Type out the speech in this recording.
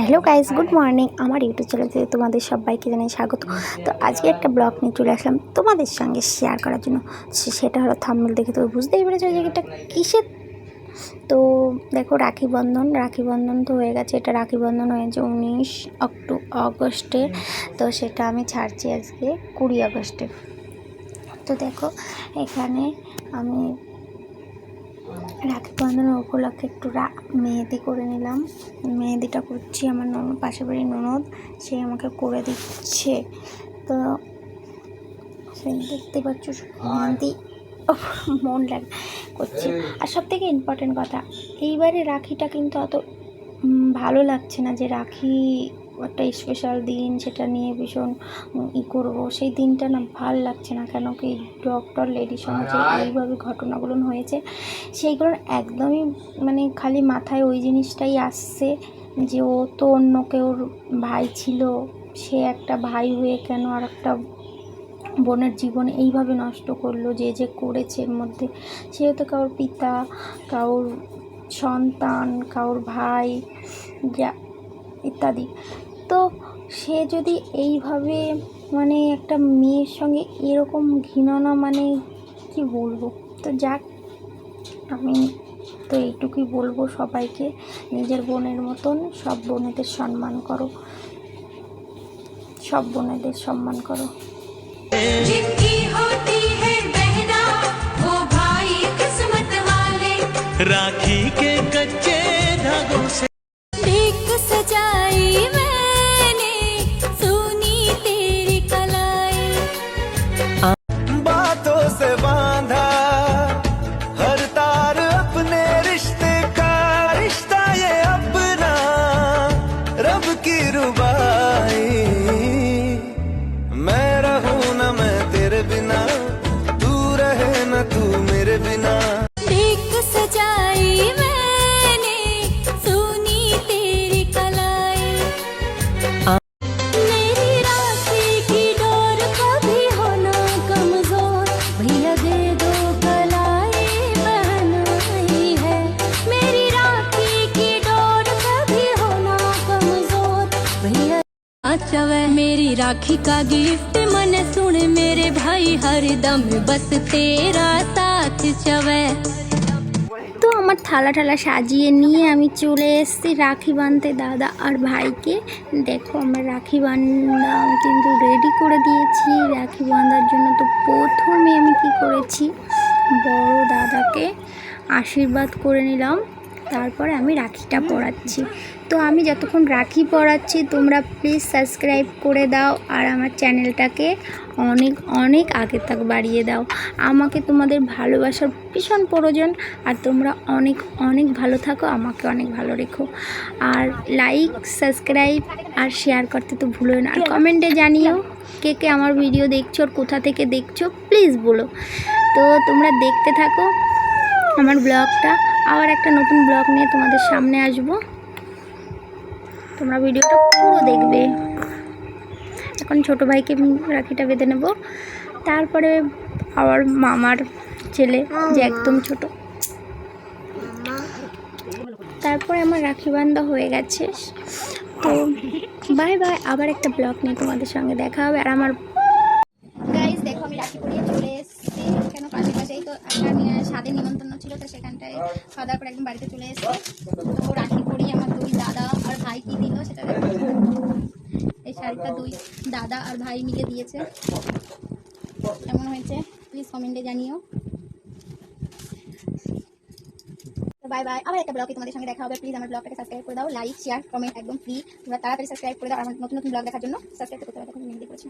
Hello guys good morning আমার YouTube চ্যানেলে তোমাদের সবাইকে জানাই স্বাগত। তো আজকে একটা ব্লগ নিয়ে চলে আসলাম তোমাদের সঙ্গে শেয়ার করার জন্য। সেটা হলো থাম্বনেল দেখে তো বুঝতেই পেরেছ যে এটা কিসের? তো দেখো রাখি বন্ধন রাখি বন্ধন তো হয়ে গেছে। এটা রাখি বন্ধন হয়েছে উনিশ অক্টো আগস্টে তো সেটা আমি ছাড়ছি আজকে কুড়ি আগস্টে তো দেখো এখানে আমি রাখি বন্ধনের উপলক্ষে একটু মেহেদি করে নিলাম। মেহেদিটা করছি আমার ননদ, পাশের বাড়ির ননদ। সে আমাকে করে দিচ্ছে। তো সেই দেখতে পাচ্ছ মেহেদি মন লাগে, করছি। আর সব থেকে ইম্পর্টেন্ট কথা, এইবারে রাখিটা কিন্তু অত ভালো লাগছে না যে রাখি একটা স্পেশাল দিন সেটা নিয়ে ভীষণ ই করব। সেই দিনটা না ভালো লাগছে না কেন কি ডক্টর লেডি সমাজে এইভাবে ঘটনাগুলো হয়েছে সেইগুলোর একদমই মানে খালি মাথায় ওই জিনিসটাই আসছে যে ও তো অন্য কেউর ভাই ছিল সে একটা ভাই হয়ে কেন আর একটা বোনের জীবন এইভাবে নষ্ট করল যে যে করেছে এর মধ্যে। সেহেতু কারোর পিতা কারোর সন্তান কারোর ভাই যা ইত্যাদি। তো সে যদি এইভাবে মানে একটা মেয়ের সঙ্গে এরকম ঘৃণনা মানে কি বলব? তো যাক আমি তো এইটুকুই বলব সবাইকে। নিজের বোনের মতন সব বোনেদের সম্মান করো। সব বোনেদের সম্মান করো। রাখি কে चवे मेरी राखी का गिफ्ट मन सुन मेरे भाई हर दम बस तेरा साथ चवे তো আমার থালা ঠালা সাজিয়ে নিয়ে আমি চলে এসেছি রাখি বাঁধতে দাদা আর ভাইকে দেখো আমার রাখি বান্ধা আমি কিন্তু রেডি করে দিয়েছি রাখি বাঁধার জন্য তো প্রথমে আমি কি করেছি বড় দাদাকে আশীর্বাদ করে নিলাম তারপরে আমি রাখিটা পরাচ্ছি তো আমি যতক্ষণ রাখি পরাচ্ছি তোমরা প্লিজ সাবস্ক্রাইব করে দাও আর আমার চ্যানেলটাকে অনেক অনেক আগে তাক বাড়িয়ে দাও। আমাকে তোমাদের ভালোবাসার ভীষণ প্রয়োজন আর তোমরা অনেক অনেক ভালো থাকো, আমাকে অনেক ভালো রেখো। আর লাইক সাবস্ক্রাইব আর শেয়ার করতে তো ভুলো না। আর কমেন্টে জানিও কে কে আমার ভিডিও দেখছ আর কোথা থেকে দেখছ প্লিজ বলো। তো তোমরা দেখতে থাকো আমার ব্লগটা আবার একটা নতুন ব্লগ নিয়ে তোমাদের সামনে আসব। তোমরা ভিডিওটা পুরো দেখবে। এখন ছোট ভাইকে রাখিটা বেঁধে নেব। তারপরে আবার মামার ছেলে, যে একদম ছোট। তারপরে আমার রাখি বান্ধা হয়ে গেছে। তো বাই বাই, আবার একটা ব্লগ নিয়ে তোমাদের সঙ্গে দেখা হবে। আর আমার গাইজ দেখো আমি রাখি পরিয়ে চলে এসেছি কেন পাশে পাশেই তো একটা স্বাদের নিমন্ত্রণ ছিল, তো সেখানটায় খাওয়া দাওয়া করে একদম বাড়িতে চলে এসেছি। তো রাখি পরিয়ে আমার দুই দাদা আর ভাই কি দিল সেটা এই শাড়িটা দুই দাদা আর ভাই মিলে দিয়েছে। কেমন হয়েছে? প্লিজ কমেন্টে জানিও। বাই বাই আবার একটা ব্লগে তোমাদের সঙ্গে দেখা হবে। প্লিজ আমার ব্লগটাকে সাবস্ক্রাইব করে দাও। লাইক শেয়ার কমেন্ট একদম ফ্রি তোমরা তাড়াতাড়ি সাবস্ক্রাইব করে দাও আমার নতুন নতুন ব্লগ দেখার জন্য। সাবস্ক্রাইব করতে হবে দেখো মেহেদি করেছে